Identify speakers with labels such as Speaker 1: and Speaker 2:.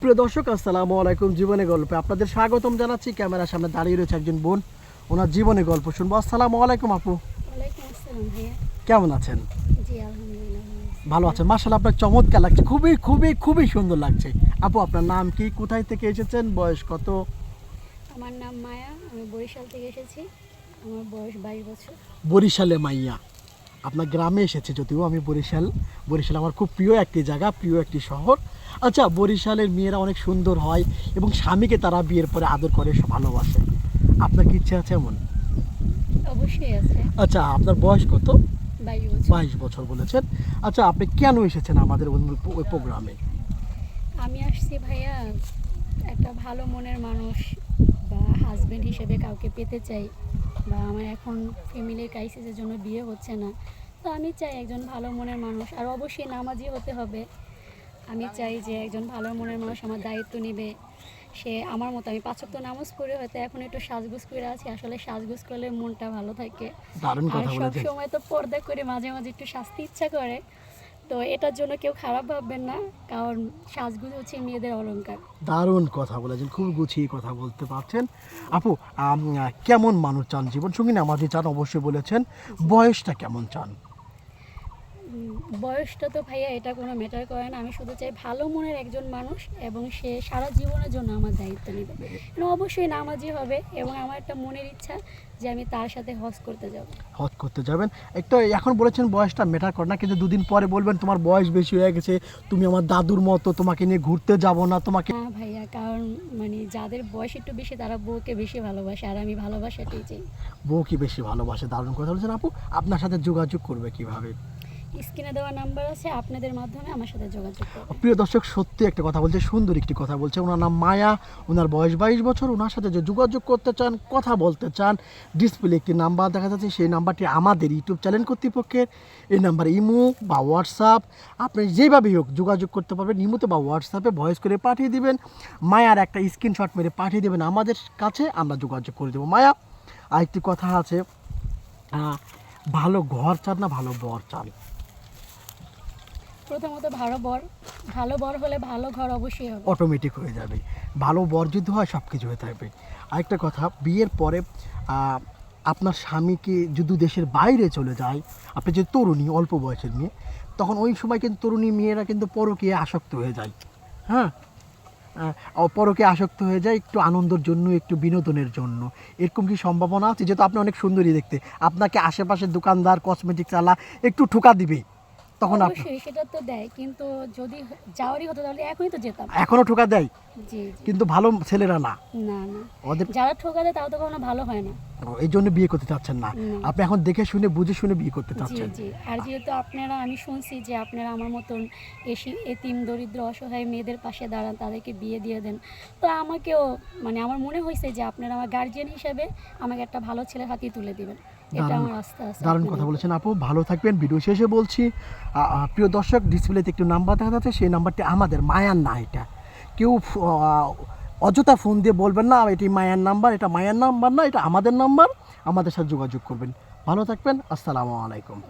Speaker 1: প্রিয় দর্শক আসসালামু আলাইকুম। জীবনে গল্পে আপনাদের স্বাগতম জানাচ্ছি। ক্যামেরার সামনে দাঁড়িয়ে রয়েছে একজন বোন। ওনার জীবনে গল্প শুনব। আসসালামু আলাইকুম আপু। কেমন আছেন?
Speaker 2: ভালো
Speaker 1: আছেন। মার্শাল আপনার চমৎকার লাগছে। খুবই খুবই খুবই সুন্দর লাগছে। আপু আপনার নাম কি? কোথায় থেকে এসেছেন? বয়স কত?
Speaker 2: আমার নাম মায়া। আমি বরিশাল থেকে এসেছি। আমার বয়স বাইশ বছর।
Speaker 1: বরিশালে মাইয়া। আপনার গ্রামে এসেছে যদিও আমি বরিশাল। বরিশাল আমার খুব প্রিয় একটি জায়গা প্রিয় একটি শহর। আচ্ছা বরিশালের মেয়েরা অনেক সুন্দর হয় এবং স্বামীকে তারা বিয়ের পরে আদর করে ভালোবাসে। আপনার কি ইচ্ছে আছে এমন?
Speaker 2: অবশ্যই আছে।
Speaker 1: আচ্ছা আপনার বয়স কত?
Speaker 2: বাইশ বছর।
Speaker 1: বলেছেন। আচ্ছা আপনি কেন এসেছেন আমাদের ওই- ওই প্রোগ্রামে?
Speaker 2: আমি আসছি ভাইয়া একটা ভালো মনের মানুষ বা হাজবেন্ড হিসেবে কাউকে পেতে চাই বা আমার এখন ফ্যামিলির ক্রাইসিসের জন্য বিয়ে হচ্ছে না। তো আমি চাই একজন ভালো মনের মানুষ আর অবশ্যই নামাজি হতে হবে। আমি চাই যে একজন ভালো মনের মানুষ আমার দায়িত্ব নেবে। সে আমার মতো আমি পাঁচক তো নামাজ পড়ে হয়তো এখন একটু সাজগুজ করে আছি আসলে সাজগুজ করলে মনটা ভালো থাকে। আর সব সময় তো পর্দা করে মাঝে মাঝে একটু শাস্তি ইচ্ছা করে। তো এটার জন্য কেউ খারাপ ভাববেন না কারণ সাজগুজ হচ্ছে মেয়েদের অলংকার।
Speaker 1: দারুণ কথা বলেছেন খুব গুছিয়ে কথা বলতে পারছেন। আপু কেমন মানুষ চান? জীবন সঙ্গী নামাজি চান? অবশ্যই বলেছেন। বয়সটা কেমন চান?
Speaker 2: বয়সটা তো ভাইয়া এটা কোনো ম্যাটার করে না। আমি শুধু চাই ভালো মনের একজন মানুষ এবং সে সারা জীবনের জন্য আমার দায়িত্ব নেবে। এবং অবশ্যই নামাজি হবে এবং আমার একটা মনের ইচ্ছা যে আমি তার সাথে হজ করতে যাব।
Speaker 1: হজ করতে যাবেন। একটা এখন বলেছেন বয়সটা ম্যাটার করে না কিন্তু দুদিন পরে বলবেন তোমার বয়স বেশি হয়ে গেছে তুমি আমার দাদুর মতো তোমাকে নিয়ে ঘুরতে যাব না তোমাকে
Speaker 2: না ভাইয়া কারণ মানে যাদের বয়স একটু বেশি তারা বউকে বেশি ভালোবাসে আর আমি ভালোবাসাটাই চাই।
Speaker 1: বউকে বেশি ভালোবাসে? দারুণ কথা বলেছেন আপু। আপনার সাথে যোগাযোগ করবে কীভাবে?
Speaker 2: স্ক্রিনে দেওয়া নাম্বার আছে, আপনাদের মাধ্যমে আমার সাথে যোগাযোগ
Speaker 1: প্রিয় দর্শক, সত্যি একটা কথা বলছে, সুন্দর একটি কথা বলছে। ওনার নাম মায়া, ওনার বয়স বাইশ বছর। ওনার সাথে যে যোগাযোগ করতে চান, কথা বলতে চান ডিসপ্লে একটি নাম্বার দেখা যাচ্ছে, সেই নাম্বারটি আমাদের ইউটিউব চ্যানেল কর্তৃপক্ষের। এই নাম্বার ইমো বা হোয়াটসঅ্যাপ আপনি যেভাবেই হোক যোগাযোগ করতে পারবেন, ইমোতে বা হোয়াটসঅ্যাপে ভয়েস করে পাঠিয়ে দিবেন। মায়ার একটা স্ক্রিনশট মেরে পাঠিয়ে দেবেন আমাদের কাছে, আমরা যোগাযোগ করে দেবো। মায়া, আরেকটি কথা আছে ভালো ঘর চান না, ভালো বর চান?
Speaker 2: প্রথমত ভালো বর ভালো বর হলে ভালো ঘর অবশ্যই হবে।
Speaker 1: অটোমেটিক হয়ে যাবে। ভালো বর্জিত হয় সব কিছু হয়ে থাকবে। আরেকটা কথা, বিয়ের পরে আপনার স্বামীকে যদি দেশের বাইরে চলে যায়, আপনি যে তরুণী, অল্প বয়সের মেয়ে, তখন ওই সময় কিন্তু তরুণী মেয়েরা কিন্তু পরকে আসক্ত হয়ে যায়। হ্যাঁ? পরকে আসক্ত হয়ে যায় একটু আনন্দের জন্য, একটু বিনোদনের জন্য। এরকম কি সম্ভাবনা আছে? যেহেতু আপনি অনেক সুন্দরী দেখতে। আপনাকে আশেপাশের দোকানদার কসমেটিক্স আলা একটু ঠোকা দিবে। তখন
Speaker 2: অবশ্যই সেটা তো দেয়। কিন্তু যদি যাওয়ারই হতো তাহলে এখনই তো যেতাম।
Speaker 1: এখনও ঠোকা দেয়।
Speaker 2: জি জি।
Speaker 1: কিন্তু ভালো ছেলেরা না।
Speaker 2: না না।
Speaker 1: ওদের
Speaker 2: যারা ঠোকা দেয় তাও তো কখনো ভালো হয় না।
Speaker 1: ও, এই জন্য বিয়ে করতে চাচ্ছেন না।
Speaker 2: না।
Speaker 1: আপনি এখন দেখে শুনে বুঝে শুনে বিয়ে করতে
Speaker 2: জি
Speaker 1: চাচ্ছেন।
Speaker 2: জি। আর যেহেতু আপনারা আমি শুনছি যে আপনারা আমার মতন এসি এতিম দরিদ্র অসহায় মেয়েদের পাশে দাঁড়ান তাদেরকে বিয়ে দিয়ে দেন। তো আমাকেও মানে আমার মনে হয়েছে যে আপনারা আমার গার্জিয়ান হিসেবে আমাকে একটা ভালো ছেলের হাতে তুলে দিবেন।
Speaker 1: দারুণ- কথা বলেছেন আপু। ভালো থাকবেন। ভিডিও শেষে বলছি প্রিয় দর্শক ডিসপ্লেতে একটু নাম্বার দেখা যাচ্ছে সেই নাম্বারটি আমাদের মায়ার না এটা। কেউ অযথা ফোন দিয়ে বলবেন না এটি মায়ার নাম্বার এটা মায়ার নাম্বার না এটা আমাদের নাম্বার আমাদের সাথে যোগাযোগ করবেন। ভালো থাকবেন আসসালামু আলাইকুম।